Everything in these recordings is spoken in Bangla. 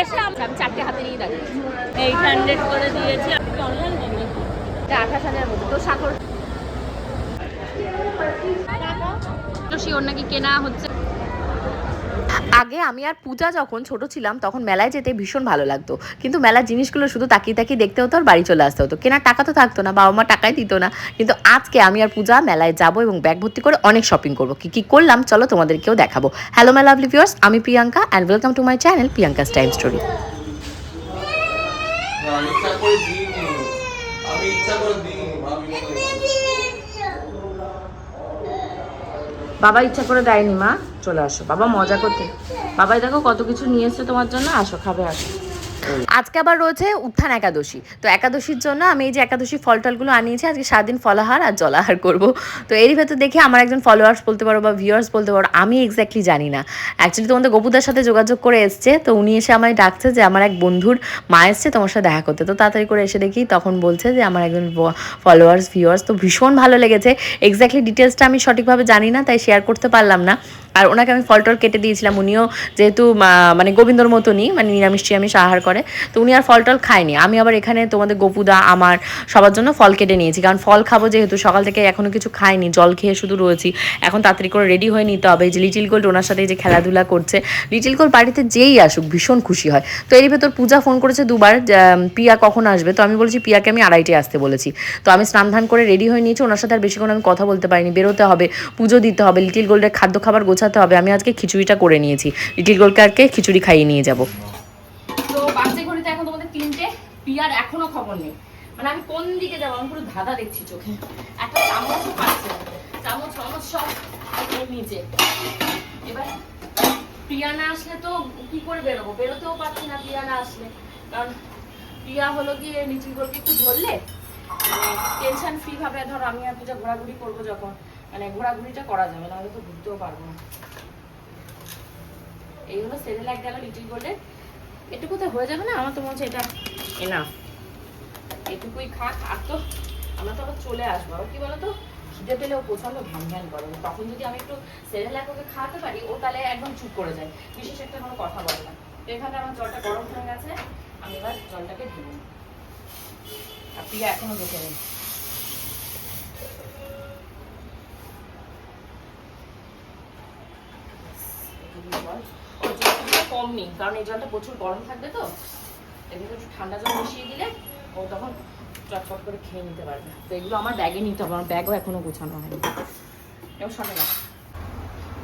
এসে আমি চারটে হাতে নিয়ে দাঁড়িয়ে এইট হান্ড্রেড করে দিয়েছি। অনলাইন আঠাশ হাজার মতো। তো সাগর ওর নাকি কেনা হচ্ছে? আগে আমি আর পূজা যখন ছোট ছিলাম, তখন মেলায় যেতে ভীষণ ভালো লাগতো। কিন্তু মেলার জিনিসগুলো শুধু তাকিয়ে তাকিয়ে দেখতে হতো আর বাড়ি চলে আসতে হতো। কেনার টাকা তো থাকতো না বাবা মা টাকাই দিত না। কিন্তু আজকে আমি আর পূজা মেলায় যাব এবং ব্যাগ ভর্তি করে অনেক শপিং করব। কি কি করলাম? চলো তোমাদেরকেও দেখাবো। হ্যালো মাই লাভলি ভিউয়ার্স আমি Priyanka and welcome to my channel Priyanka's time story আমি ইচ্ছা করে দিইনি আমি ইচ্ছা করে দিইনি ভাবি বাবা ইচ্ছা করে দেয়নি, মা। চলে আসো। বাবা মজা করতে বাবাই দেখো কত কিছু নিয়ে এসছে তোমার জন্য। আসো, খাবে, আসো। আজকে আবার রয়েছে উত্থান একাদশী। তো একাদশীর জন্য আমি এই যে একাদশী ফল টলগুলো আনিয়েছি, আজকে সারাদিন ফলাহার আর জলাহার করব। তো এরই ভেতর দেখে আমার একজন ফলোয়ার্স বলতে পারো বা ভিউয়ার্স বলতে পারো, আমি এক্স্যাক্টলি জানি না। অ্যাকচুয়ালি তোমাদের গোপুদার সাথে যোগাযোগ করে এসছে, তো উনি এসে আমায় ডাকছে যে আমার এক বন্ধুর মা এসছে তোমার সাথে দেখা করতে। তো তাড়াতাড়ি করে এসে দেখি তখন বলছে যে আমার একজন ফলোয়ার্স ভিউয়ার্স তো ভীষণ ভালো লেগেছে। এক্স্যাক্টলি ডিটেলসটা আমি সঠিকভাবে জানি না, তাই শেয়ার করতে পারলাম না। আর ওনাকে আমি ফল টল কেটে দিয়েছিলাম। উনিও যেহেতু মানে গোবিন্দর মতনই মানে নিরামিষ টিরামিষ আহার করে। তো উনি আর ফল টল খায়নি। আমি আবার এখানে তোমাদের গোপুদা, আমার সবার জন্য ফল কেটে নিয়েছি। কারণ ফল খাব যেহেতু, সকাল থেকে এখনও কিছু খাইনি, জল খেয়ে শুধু রয়েছি। এখন তাড়াতাড়ি করে রেডি হয়ে নিতে হবে। যে লিটিল গোল্ড ওনার সাথে যে খেলাধুলা করছে লিটিল গোল্ড বাড়িতে যেই আসুক, ভীষণ খুশি হয়। তো এর ভেতর পূজা ফোন করেছে দুবার পিয়া কখন আসবে? তো আমি বলেছি, পিয়াকে আমি আড়াইটে আসতে বলেছি। তো আমি স্নান ধান করে রেডি হয়ে নিয়েছি। ওনার সাথে আর বেশিক্ষণ আমি কথা বলতে পারিনি। বেরোতে হবে, পুজো দিতে হবে লিটিল গোল্ডের খাদ্য খাবার গোছাতে হবে। আমি আজকে খিচুড়িটা করে নিয়েছি। লিটিল গোল্ডকে খিচুড়ি খাইয়ে নিয়ে যাব। তো এখন তোমাদের তিনটে। পিয়ার এখনও খবর নেই। মানে আমি কোন দিকে যাব? আমি পুরো ধাঁধা দেখছি চোখে। একটা চামচও পাচ্ছে। চামচ চামচ সব নিচে। এবার না আসলে তো কি করে বেরোবো? বেরোতেও পারছি না প্রিয়া না আসলে। কারণ প্রিয়া হলো গিয়ে নিচু করকে একটু ধরলে টেনশন ফ্রি ভাবে ধরো, আমি আর পূজা ঘোরাঘুরি করব যখন। মানে ঘোরাঘুরিটা করা যাবে না তো ঘুরতেও পারব না। এই হলো সেরেলাক গেল লিটিল গোল্ডের এটুকুতে হয়ে যাবে না? আমার তো মনে হচ্ছে এটা এনাফ এটুকুই খাক। আর তো আমরা তো আবার চলে আসব। আর কি বলতো? খিদে পেলেও প্রচণ্ড ঘ্যান ঘ্যান করে। তখন যদি আমি একটু সেরেলাক ওকে খাওয়াতে পারি, ও তাহলে একদম চুপ করে যায়। বিশেষ একটা কোনো কথা বলে না। তো এখানে আমার জলটা গরম হয়ে গেছে। আমি এবার জলটাকে ঢেলে। আর এখনও ঢুকে নেই। কম নেই, কারণ এই জলটা প্রচুর গরম থাকবে তো। এগুলো একটু ঠান্ডা জল মিশিয়ে দিলে ও তখন চটপট করে খেয়ে নিতে পারবে। তো এগুলো আমার ব্যাগে নিতে হবে, আমার ব্যাগও এখনও গোছানো হয়নি। এবার সামনে না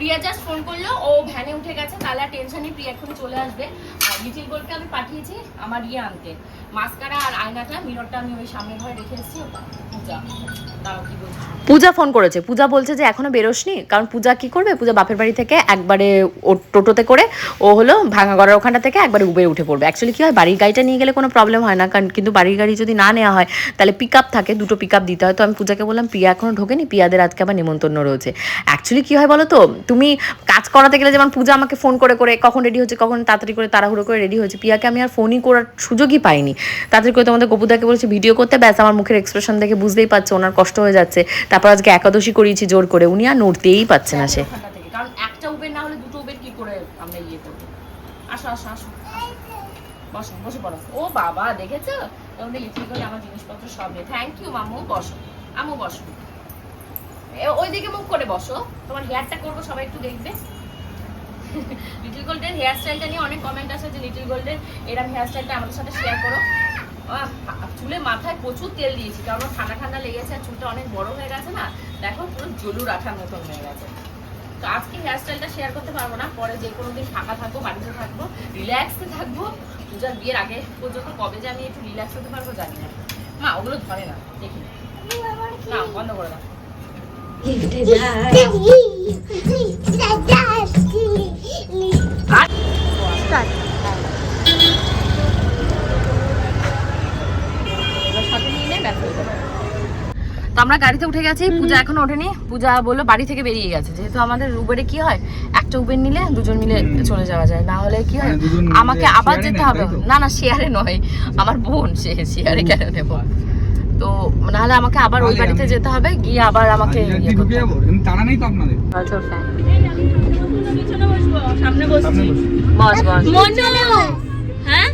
প্রিয়া জাস্ট ফোন করল, ও ভ্যানে উঠে গেছে তাহলে আর নেই প্রিয়া এক্ষুনি চলে আসবে। আর লিটিল গোল্ডকে আমি পাঠিয়েছি, আমার ইয়ে আনতে মাস্কারা আর আয়নাটা মিররটা আমি ওই সামনের ঘরে রেখে এসেছি বলছি? পূজা ফোন করেছে। পূজা বলছে যে, এখনও বেরোসনি? কারণ পূজা কি করবে? পূজা বাপের বাড়ি থেকে একবারে ও টোটোতে করে, ও হলো ভাঙা ভাঙাগড়ার ওখানটা থেকে একবারে উবের উঠে পড়বে। অ্যাকচুয়ালি কী হয়, বাড়ির গাড়িটা নিয়ে গেলে কোনো প্রবলেম হয় না, কারণ কিন্তু বাড়ির গাড়ি যদি না নেওয়া হয়, তাহলে পিক আপ থাকে, দুটো পিক আপ দিতে হয়। তো আমি পূজাকে বললাম, প্রিয়া এখনও ঢোকেনি? প্রিয়াদের আজকে আবার নিমন্ত্রণ রয়েছে। অ্যাকচুয়ালি কী হয় বলো তো তুমি কাজ করাতে গেলে যেমন পূজা আমাকে ফোন করে করে, কখন রেডি হচ্ছে, কখন তাড়াতাড়ি করে, তাড়াহুড়ো করে রেডি হচ্ছে পিয়াকে আমি আর ফোনই করার সুযোগই পাইনি। তাড়াতাড়ি করে তোমাদের গোপুদাকে বলেছি ভিডিও করতে। ব্যাস, আমার মুখের এক্সপ্রেশন দেখে বুঝতেই পারছ, ওনার কষ্ট হয়ে যাচ্ছে। তারপর আজকে একাদশী করিয়েছি জোর করে, উনি আর নড়তেই পাচ্ছে না সে। ইয়ে বসো, বসে পড়ো। ও বাবা, দেখেছ? আমার জিনিসপত্র সব নেই থ্যাংক ইউ মামু, বসো। আমু বসো। ওইদিকে মুখ করে বসো। তোমার হেয়ারটা করব, সবাই একটু দেখবে। লিটল গোল্ডের হেয়ার স্টাইলটা নিয়ে অনেক কমেন্ট আছে যে লিটল গোল্ডের এরম হেয়ার স্টাইলটা আমাদের সাথে শেয়ার করো। চুলে মাথায় প্রচুর তেল দিয়েছি, কারণ ঠান্ডা ঠান্ডা লেগেছে আর চুলটা অনেক বড় হয়ে গেছে না, দেখো পুরো জলুর আঠার মতন হয়ে গেছে। তো আজকে হেয়ার স্টাইলটা শেয়ার করতে পারব না, পরে যে কোনো দিন ফাঁকা থাকব, বাড়িতে থাকব রিল্যাক্সে থাকব। পূজার বিয়ের আগে পর্যন্ত কবে যে আমি একটু রিল্যাক্স হতে পারব জানি না। মা, ওগুলো ধরে না, দেখি। না, বন্ধ করে দাও। তো আমরা গাড়িতে উঠে গেছি পূজা এখনও ওঠেনি। পূজা বলল বাড়ি থেকে বেরিয়ে গেছে। যেহেতু আমাদের উবেরে কি হয় একটা উবের নিলে দুজন মিলে চলে যাওয়া যায়। না হলে কি হয় মানে আমাকে আবার যেতে হবে। না না শেয়ারে নয়। আমার বোন সে শেয়ারে কেন নেব। তো নাহলে আমাকে আবার ওই বাড়িতে যেতে হবে গিয়ে আবার আমাকে আজকে ঢুকে করতে হবে। যাব? কিন্তু তারা নেই তো আপনাদের? Fine. পিছনে বসবো সামনে বসছি। বস। বস হ্যাঁ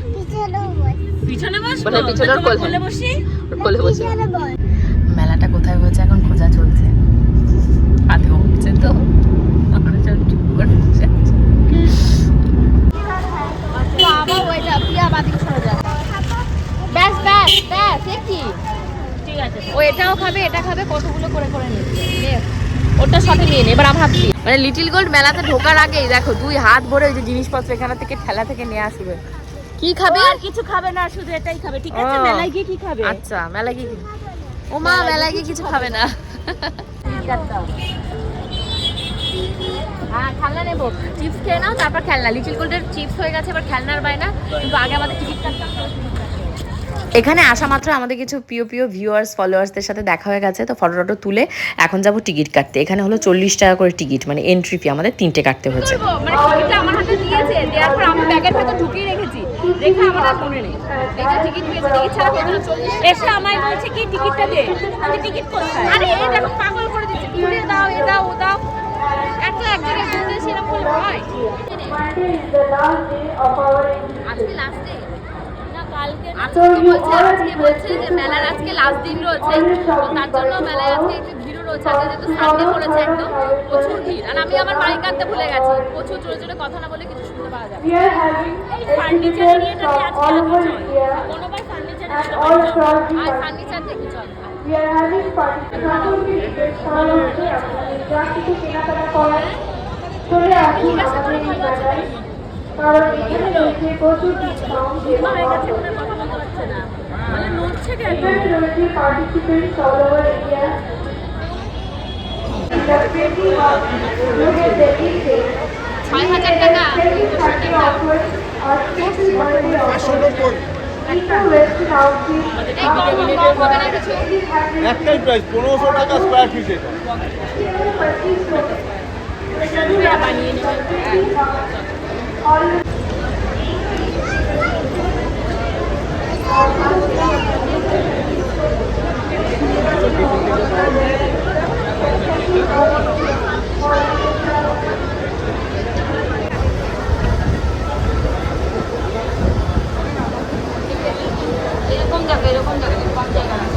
পিছনে বসবো বলে কোলে। কোলে বসি। কোলে বসে। মেলাটা কোথায় হয়েছে এখন খোঁজা চলছে। হাতে উঠছে তো। আমরা সব চুপ করে বসে আছি। ব্যাস ব্যাস ব্যাস এ কি? ঠিক আছে ও এটাও খাবে এটা খাবে কতগুলো করে করে নিচ্ছে নে ওটা সাথে নিয়ে নে এবার হাত দিয়ে মানে লিটিল গোল্ড মেলাতে ঢোকার আগেই দেখো দুই হাত ভরে ওই যে জিনিসপত্র এখানে থেকে ঠেলা থেকে নিয়ে আসবে। কি খাবে? আর কিছু খাবে না শুধু এটাই খাবে। ঠিক আছে মেলায় গিয়ে কি খাবে? আচ্ছা মেলা কি ও মা মেলায় গিয়ে কিছু খাবে না। হ্যাঁ খেলনা নেব। চিপস খেয়ে নাও তারপর খেলনা। লিটিল গোল্ডের চিপস হয়ে গেছে এবার খেলনার বায়না। কিন্তু আগে আমাদের টিকিট কাটতে এখানে আসা মাত্র আমাদের কিছু প্রিয় প্রিয় ভিউয়ার্স ফলোয়ার্সদের সাথে দেখা হয়ে গেছে। তো ফটো টটো তুলে এখন যাব টিকিট কাটতে। এখানে হলো চল্লিশ টাকা করে টিকিট মানে এন্ট্রি ফি আমাদের তিনটে কাটতে হচ্ছে মানে আমার হাতে দিয়েছে দেওয়ার পর আমি ব্যাগের ঢুকিয়ে রেখেছি। রেখে আমার আর মনে নেই দেখে টিকিট পেয়েছি টিকিট ছাড়া হতো না চল্লিশ এসে আমায় বলছে কি টিকিটটা দে? আমি টিকিট কোথায়? আরে এই দেখো পাগল করে দিচ্ছে ঘুরে দাও এ দাও ও দাও। এত এক জায়গায় ঘুরতে সেরকম করলে হয়। আজকে লাস্ট ডে কালকে। আজকে বলছে আজকে বলছে যে মেলার আজকে লাস্ট দিন রয়েছে। তার জন্য মেলায় আজকে একটু ভিড়ও রয়েছে আজকে যেহেতু সানডে পড়েছে একদম প্রচুর ভিড়। আর আমি আমার মাইক আনতে ভুলে গেছি প্রচুর জোরে জোরে কথা না বলে কিছু শুনতে পাওয়া যাবে। এই ফার্নিচার নিয়েটাতে আজকে আগে চল কোনোবার ফার্নিচার আর ফার্নিচার দেখি চল তাই? ধীমা হয়ে? গেছে ওনার কথা বলতে পারছে না। মানে নড়ছে কেন? ছয় হাজার টাকা। এই কম কম হবে না কিছু? একটাই প্রাইস পনেরোশো টাকা স্কোয়ার ফিট এটা। বানিয়ে নেবে এরকম দেখো এরকম দেখো কম জায়গা আছে।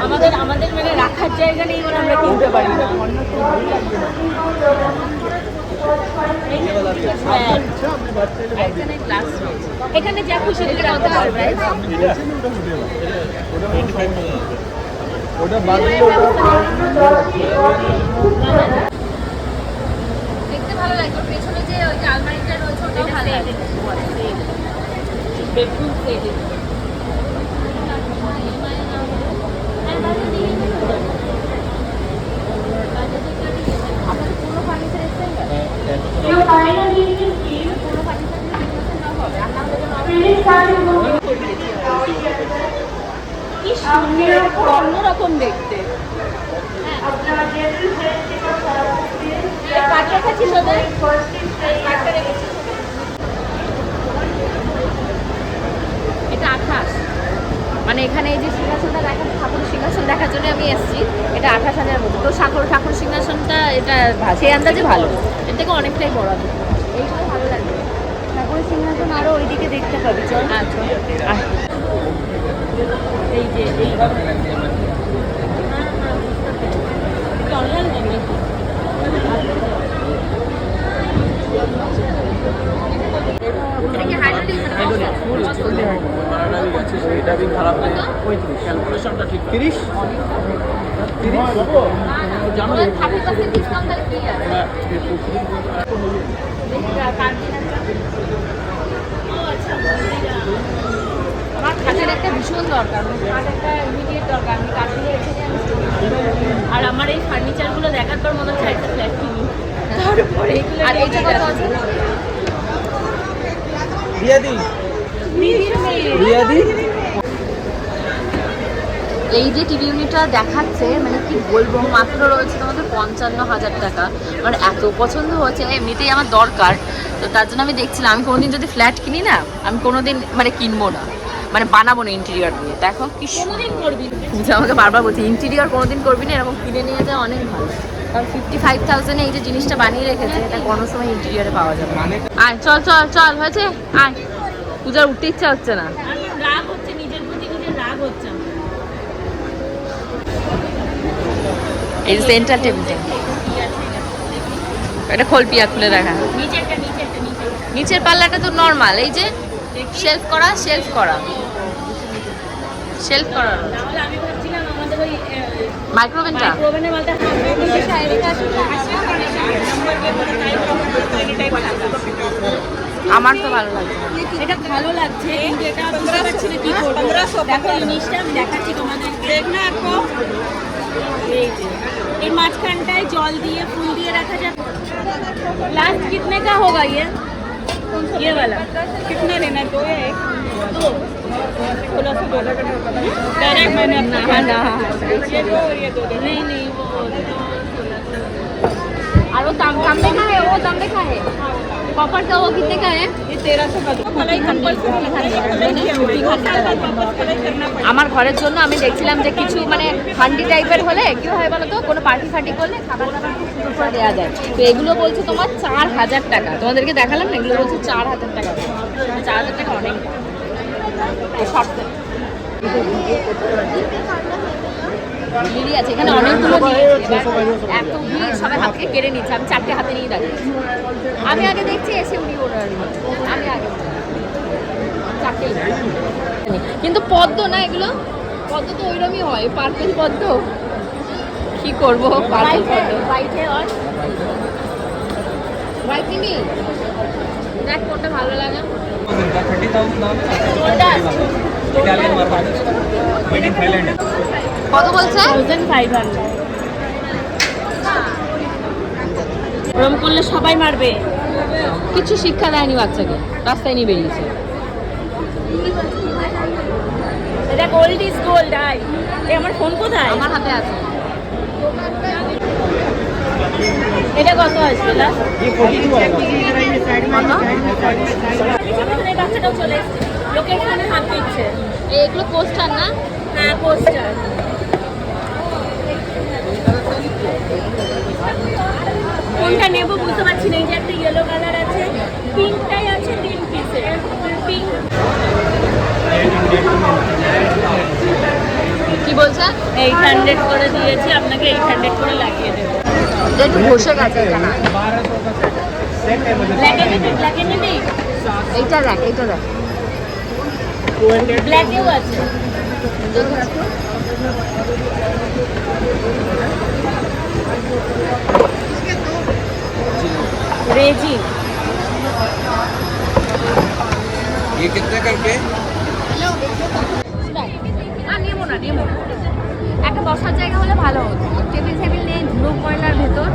আমাদের আমাদের মানে রাখার জায়গা নেই বলে আমরা কিনতে পারি না হ্যাঁ। এখানে যা খুশি দিতে কত আছে ওটা বাদ দেখতে ভালো লাগে পেছনে যে ওই যে আলমারিটা রয়েছে ওটাও ভালো লাগে বেডরুম সেট আপনাদের পুরো ফার্নিচার এক্সচেঞ্জ কি? সুন্দর খুব অন্যরকম দেখতে। এই কাঠ রেখেছিস ওদের এটা আঠাশ। মানে এখানে এই যে সিংহাসনটা দেখা ঠাকুর সিংহাসন দেখার জন্য আমি এসেছি। এটা আঠাশ হাজার মতো। তো ঠাকুর ঠাকুর সিংহাসনটা, এটা সেই আন্দাজে ভালো। এর থেকে অনেকটাই বড়। হবে ঠাকুরের সিংহাসন আরও ওইদিকে দেখতে পাবি চল। আচ্ছা। এই যে এই। অনলাইন নাকি এটা কি হাইড্রোলিক এটা भी খারাপ নেই পঁয়ত্রিশ ক্যালকুলেশনটা ঠিক তিরিশ থার্টি পার্সেন্ট ডিসকাউন্ট তাহলে কি আছে আমার খাটের ভীষণ দরকার আমার একটা ইমিডিয়েট দরকার। আমি কাঠ রেখে আর আমার এই ফার্নিচারগুলো দেখার পর মনে হচ্ছে একটা ফ্ল্যাট কিনি। তারপরে আর এইটা কত আছে? রিয়াদি। রিয়াদি? এই যে টিভি ইউনিটটা দেখাচ্ছে মানে কি বলব মাত্র রয়েছে তোমাদের পঞ্চান্ন হাজার টাকা। আমার এত পছন্দ হচ্ছে এমনিতেই আমার দরকার। তো তার জন্য আমি দেখছিলাম আমি কোনোদিন যদি ফ্ল্যাট কিনি না আমি কোনোদিন মানে কিনবো না। মানে বানাবো না ইন্টেরিয়র দিয়ে। দেখো কি পূজা আমাকে বারবার বলছে ইন্টেরিয়র কোনোদিন করবি না এরকম কিনে নিয়ে যায় অনেক ভালো। কারণ ফিফটি ফাইভ থাউজেন্ডে এই যে জিনিসটা বানিয়ে রেখেছে এটা কোনো সময় ইন্টেরিয়রে পাওয়া যাবে। আয় চল চল চল হয়েছে? আয়। পূজার উঠতে ইচ্ছা হচ্ছে না। রাগ হচ্ছে নিজের প্রতি নিজের রাগ হচ্ছে এই যে সেন্টার টেবিলটা এটা খোল পিয়া খুলে নিচেরটা নিচের পাল্লাটা তো নর্মাল এই যে শেলফ করা শেলফ করা। শেলফ করা। আমার তো ভালো লাগছে ভালো লাগছে। জিনিসটা দেখাচ্ছি তোমাদের। মাঝখানটায় জল দিয়ে ফুল দিয়ে রাখা যাবে। কা ये वाला। कितना लेना दो या एक? दो सा दो। डायरेक्ट मैंने अपना ना ये दो ये दो नहीं नहीं वो और वो दाम दाम देखा है वो दाम देखा है। कॉपर का वो कितने का है ये तेरह सौ का दो कलाई कंपल्सरी वापस कलाई करना पड़ेगा আমার ঘরের জন্য আমি দেখছিলাম যে কিছু মানে হান্ডি টাইপের হলে কি হয় বলো তো কোনো পার্টি ফার্টি করলে খাবার দাবার খুব সুন্দর করে দেওয়া যায় তো এগুলো বলছে তোমার চার হাজার টাকা তোমাদেরকে দেখালাম না এগুলো বলছে চার হাজার টাকা চার হাজার টাকা অনেক এই সবটা আছে এখানে অনেকগুলো এত ভিড় সবাই হাতকে কেড়ে নিচ্ছে আমি চারটে হাতে নিয়ে দাঁড়িয়েছি। আমি আগে দেখছি এসে উনি ওনার আমি আগে কিন্তু পদ্ম না এগুলো? পদ্ম তো ওইরকমই হয় পার্পেল পদ্ম। কি করব পার্পেল পদ্ম। দেখ কোনটা ভালো লাগে। কোনটা মার্কেট মেড ইন থাইল্যান্ড কত বলছে? ওরম করলে সবাই মারবে। কিছু শিক্ষা দেয়নি বাচ্চাকে রাস্তায় নিয়ে বেরিয়েছে। এটা গোল্ড ইজ গোল্ড আই আমার ফোন কোথায়? আমার হাতে আছে। এটা কত আসবে বাচ্চাটাও চলে এসছে। লোকের ফোনে হাত দিচ্ছে। এগুলো পোস্টার না? হ্যাঁ পোস্টার কোনটা নেব বুঝতে পারছি না এই যে একটা ইয়েলো কালার আছে পিঙ্কটাই আছে তিন পিসের পিঙ্ক কি বলছে? এইট হান্ড্রেড করে দিয়েছি আপনাকে এইট হান্ড্রেড করে লাগিয়ে দেবো। একটু বসে গেছে এইটা দেখ এইটা দেখ ব্ল্যাকেও আছে। रेजिन ये कितने करके না নেবো না নেবো না। একটা বসার জায়গা হলে ভালো হতো টেবিল টেবিল নেই ধুলো ময়লার ভেতর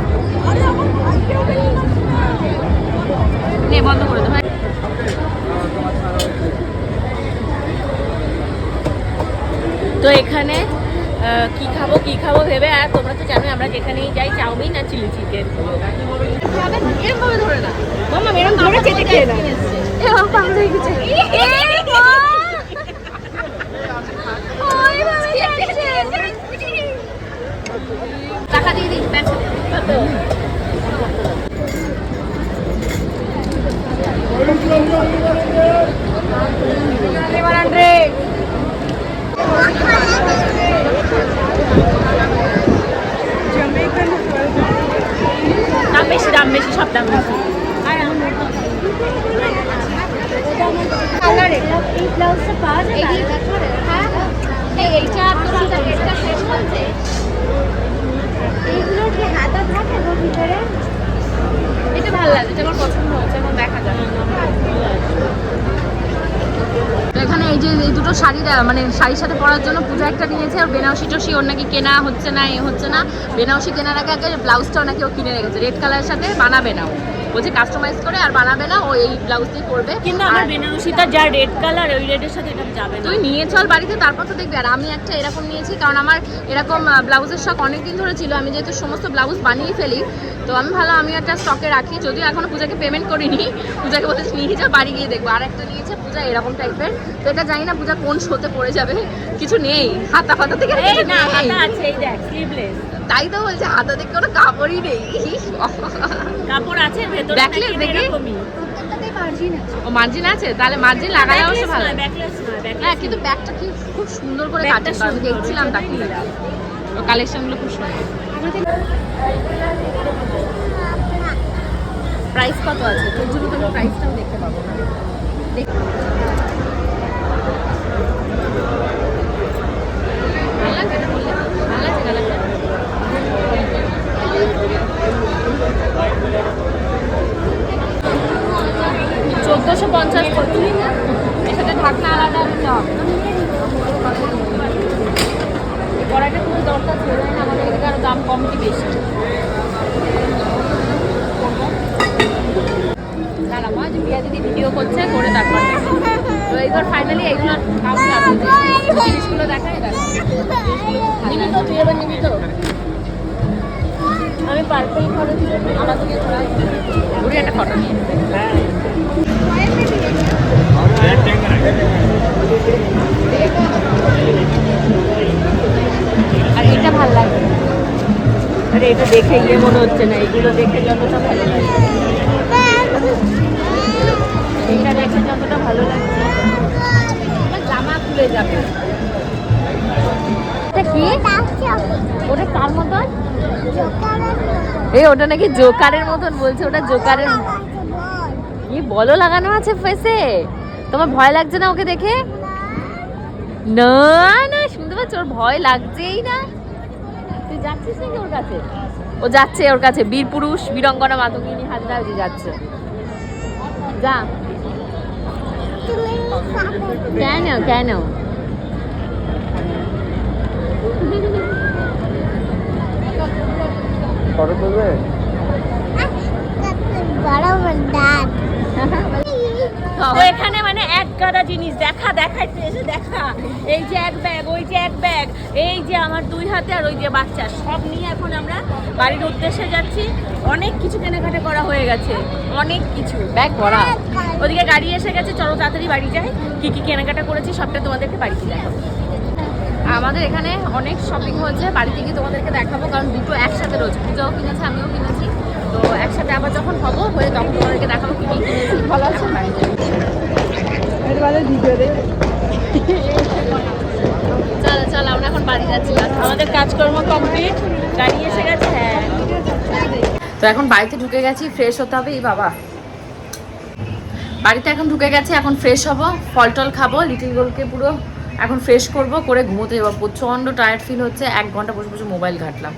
নে বন্ধ করে দে ভাই তো এখানে আহ, কি খাব কি খাব ভেবে আর তোমরা তো জানোই আমরা যেখানেই যাই চাউমিন আর চিলি চিকেন না মামা এরকম ধরে চেটে খেয়ে না এরকম পাগল হয়ে গেছে টাকা দিয়ে দিই পেছনে দাম বেশি সব দাম বেশি পাওয়া যায় হ্যাঁ এই এইটা তোমার ভিতরে এটা ভালো লাগে এটা আমার পছন্দ হচ্ছে এখন দেখা যাবে এখানে এই যে এই দুটো শাড়ি মানে শাড়ির সাথে পরার জন্য পূজা একটা নিয়েছে। আর বেনারসি টসি ওর নাকি কেনা হচ্ছে না, এ হচ্ছে না। বেনারসি কেনার আগে আগে ব্লাউজটাও নাকি ও কিনে রেখেছে। রেড কালারের সাথে বানাবে না বলছে কাস্টমাইজ করে আর বানাবে না ও এই ব্লাউজ দিয়ে করবে। কিন্তু আমার বেনারসিটা যা রেড কালার ওই রেডের সাথে এটা যাবে না। তুই নিয়ে চল বাড়িতে তারপর তো দেখবি। আর আমি একটা এরকম নিয়েছি কারণ আমার এরকম ব্লাউজের শখ অনেক দিন ধরে ছিল। আমি যেহেতু সমস্ত ব্লাউজ বানিয়ে ফেলি তো আমি ভালো আমি একটা স্টকে রাখি। যদিও এখনও পূজাকে পেমেন্ট করিনি পূজাকে বলতে নিয়ে যা বাড়ি গিয়ে দেখব। আর একটা নিয়েছে পূজা এরকম টাইপের তো এটা জানি না পূজা কোন শোতে পড়ে যাবে। কিছু নেই হাতা ফাতা থেকে। আছে এই দেখ স্লিভলেস তাই তো বলছে হাতা থেকে কোনো কাপড়ই নেই। কাপড় আছে ভেতরে নাকি দেখি? ও মার্জিন আছে? তাহলে মার্জিন লাগালে অবশ্য ভালো। নয় ব্যাকলেস হ্যাঁ কিন্তু ব্যাগটা কি খুব সুন্দর করে ব্যাগটা আমি দেখছিলাম তাকে। কালেকশনগুলো খুব সুন্দর। প্রাইস কত আছে? তোর জন্য তো প্রাইসটাও দেখতে পাবো দেখ ভালো লাগছে? ভালো লাগছে। চোদ্দোশো পঞ্চাশ এর ঢাকনা আলাদা এই কড়াইটা খুবই দরকার ছিল আমাদের এদিকে দাম কম কি বেশি দাঁড়া করছে, করে তারপর ফাইনালি এইগুলো কাউন্টার জিনিসগুলো দেখাই দেখো নিবি তুই এবার নিবি তো? আমি পার্পল ছিল আমার থেকে ঘুরে একটা ফটো নিয়ে আর এটা ভালো লাগে। আরে এটা দেখে ইয়ে মনে হচ্ছে না এগুলো দেখে যতটা ভালো লাগে। এটা দেখে যতটা ভালো লাগছে জামা খুলে যাবে। কি? ওটা কার মতন? এই ওটা নাকি জোকারের মতন বলছে ওটা জোকারের কি বলো। লাগানো আছে ফেসে তোমার ভয় লাগছে না ওকে দেখে? না না শুনতে পাচ্ছ ওর ভয় লাগছেই না। তুই যাচ্ছিস নাকি ওর কাছে? ও যাচ্ছে ওর কাছে বীর পুরুষ বীরঙ্গনা মাতঙ্গিনী হাজরা ওই যাচ্ছে। যা। কেন কেন? ফটো তুলবে? তো এখানে মানে এক গাদা জিনিস, দেখা, দেখাইতে এসে দেখা। এই যে এক ব্যাগ, ওই যে এক ব্যাগ, এই যে আমার দুই হাতে আর ওই যে বাচ্চা। সব নিয়ে এখন আমরা বাড়ির উদ্দেশ্যে যাচ্ছি। অনেক কিছু কেনাকাটা করা হয়ে গেছে। অনেক কিছু। ব্যাগ ভরা। ওদিকে গাড়ি এসে গেছে। চলো তাড়াতাড়ি বাড়ি যাই। কি কি কেনাকাটা করেছি, সবটা তোমাদেরকে বাড়িতে দেখাবো। আমাদের এখানে অনেক শপিং হয়েছে। বাড়ি থেকে তোমাদেরকে দেখাবো, কারণ দুটো একসাথে রয়েছে পূজাও কিনেছে, আমিও কিনেছি। তো একসাথে আবার যখন হব, হয়ে তখন তোমাদেরকে দেখাবো কি ভালো আছে? চলো চলো, আমরা এখন বাড়ি যাচ্ছি। আমাদের কাজকর্ম কমপ্লিট গাড়ি এসে গেছে? হ্যাঁ। তো এখন বাড়িতে ঢুকে গেছি ফ্রেশ হতে হবে। এই বাবা। বাড়িতে এখন ঢুকে গেছে, এখন ফ্রেশ হব। ফল টল খাব লিটিল গোলকে পুরো এখন ফ্রেশ করব, করে ঘুমোতে যাব। প্রচণ্ড টায়ার্ড ফিল হচ্ছে, এক ঘণ্টা বসে বসে মোবাইল ঘাটলাম।